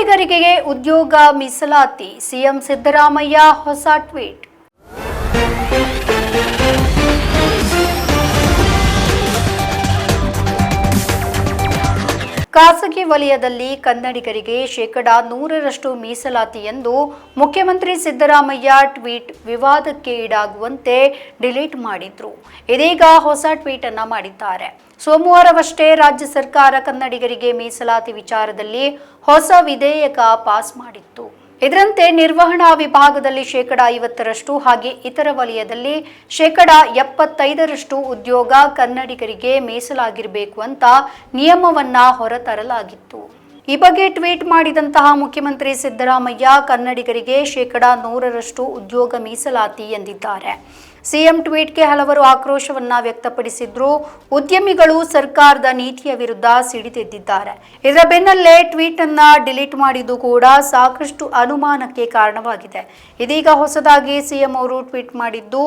ಕನ್ನಡಿಗರಿಗೆ ಉದ್ಯೋಗ ಮೀಸಲಾತಿ. ಸಿಎಂ ಸಿದ್ದರಾಮಯ್ಯ ಹೊಸ ಟ್ವೀಟ್. ಖಾಸಗಿ ವಲಯದಲ್ಲಿ ಕನ್ನಡಿಗರಿಗೆ ಶೇಕಡಾ ನೂರರಷ್ಟು ಮೀಸಲಾತಿ ಎಂದು ಮುಖ್ಯಮಂತ್ರಿ ಸಿದ್ದರಾಮಯ್ಯ ಟ್ವೀಟ್ ವಿವಾದಕ್ಕೆ ಈಡಾಗುವಂತೆ ಡಿಲೀಟ್ ಮಾಡಿದ್ರು. ಇದೀಗ ಹೊಸ ಟ್ವೀಟ್ ಅನ್ನ ಮಾಡಿದ್ದಾರೆ. ಸೋಮವಾರವಷ್ಟೇ ರಾಜ್ಯ ಸರ್ಕಾರ ಕನ್ನಡಿಗರಿಗೆ ಮೀಸಲಾತಿ ವಿಚಾರದಲ್ಲಿ ಹೊಸ ವಿಧೇಯಕ ಪಾಸ್ ಮಾಡಿತ್ತು. ಇದರಂತೆ ನಿರ್ವಹಣಾ ವಿಭಾಗದಲ್ಲಿ ಶೇಕಡಾ ಐವತ್ತರಷ್ಟು ಹಾಗೆ ಇತರ ವಲಯದಲ್ಲಿ ಶೇಕಡ ಎಪ್ಪತ್ತೈದರಷ್ಟು ಉದ್ಯೋಗ ಕನ್ನಡಿಗರಿಗೆ ಮೀಸಲಾಗಿರಬೇಕು ಅಂತ ನಿಯಮವನ್ನ ಹೊರತರಲಾಗಿತ್ತು. ಈ ಬಗ್ಗೆ ಟ್ವೀಟ್ ಮಾಡಿದಂತಹ ಮುಖ್ಯಮಂತ್ರಿ ಸಿದ್ದರಾಮಯ್ಯ ಕನ್ನಡಿಗರಿಗೆ ಶೇಕಡಾ ನೂರರಷ್ಟು ಉದ್ಯೋಗ ಮೀಸಲಾತಿ ಎಂದಿದ್ದಾರೆ. ಸಿಎಂ ಟ್ವೀಟ್ಗೆ ಹಲವರು ಆಕ್ರೋಶವನ್ನ ವ್ಯಕ್ತಪಡಿಸಿದ್ರು. ಉದ್ಯಮಿಗಳು ಸರ್ಕಾರದ ನೀತಿಯ ವಿರುದ್ಧ ಸಿಡಿದೆದ್ದಿದ್ದಾರೆ. ಇದರ ಬೆನ್ನಲ್ಲೇ ಟ್ವೀಟ್ ಅನ್ನ ಡಿಲೀಟ್ ಮಾಡಿದ್ದು ಕೂಡ ಸಾಕಷ್ಟು ಅನುಮಾನಕ್ಕೆ ಕಾರಣವಾಗಿದೆ. ಇದೀಗ ಹೊಸದಾಗಿ ಸಿಎಂ ಅವರು ಟ್ವೀಟ್ ಮಾಡಿದ್ದು,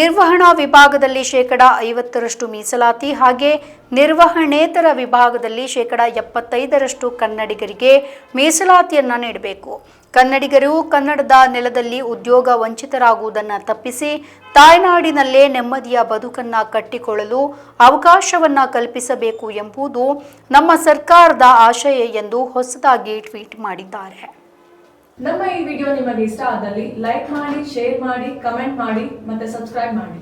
ನಿರ್ವಹಣಾ ವಿಭಾಗದಲ್ಲಿ ಶೇಕಡ ಐವತ್ತರಷ್ಟು ಮೀಸಲಾತಿ ಹಾಗೆ ನಿರ್ವಹಣೇತರ ವಿಭಾಗದಲ್ಲಿ ಶೇಕಡ ಎಪ್ಪತ್ತೈದರಷ್ಟು ಕನ್ನಡಿಗರಿಗೆ ಮೀಸಲಾತಿಯನ್ನ ನೀಡಬೇಕು. ಕನ್ನಡಿಗರು ಕನ್ನಡದ ನೆಲದಲ್ಲಿ ಉದ್ಯೋಗ ವಂಚಿತರಾಗುವುದನ್ನು ತಪ್ಪಿಸಿ ತಾಯ್ನಾಡಿನಲ್ಲೇ ನೆಮ್ಮದಿಯ ಬದುಕನ್ನ ಕಟ್ಟಿಕೊಳ್ಳಲು ಅವಕಾಶವನ್ನ ಕಲ್ಪಿಸಬೇಕು ಎಂಬುದು ನಮ್ಮ ಸರ್ಕಾರದ ಆಶಯ ಎಂದು ಹೊಸದಾಗಿ ಟ್ವೀಟ್ ಮಾಡಿದ್ದಾರೆ. ನಮ್ಮ ಈ ವಿಡಿಯೋ ನಿಮಗೆ ಇಷ್ಟ ಆದಲ್ಲಿ ಲೈಕ್ ಮಾಡಿ, ಶೇರ್ ಮಾಡಿ, ಕಮೆಂಟ್ ಮಾಡಿ ಮತ್ತೆ ಸಬ್ಸ್ಕ್ರೈಬ್ ಮಾಡಿ.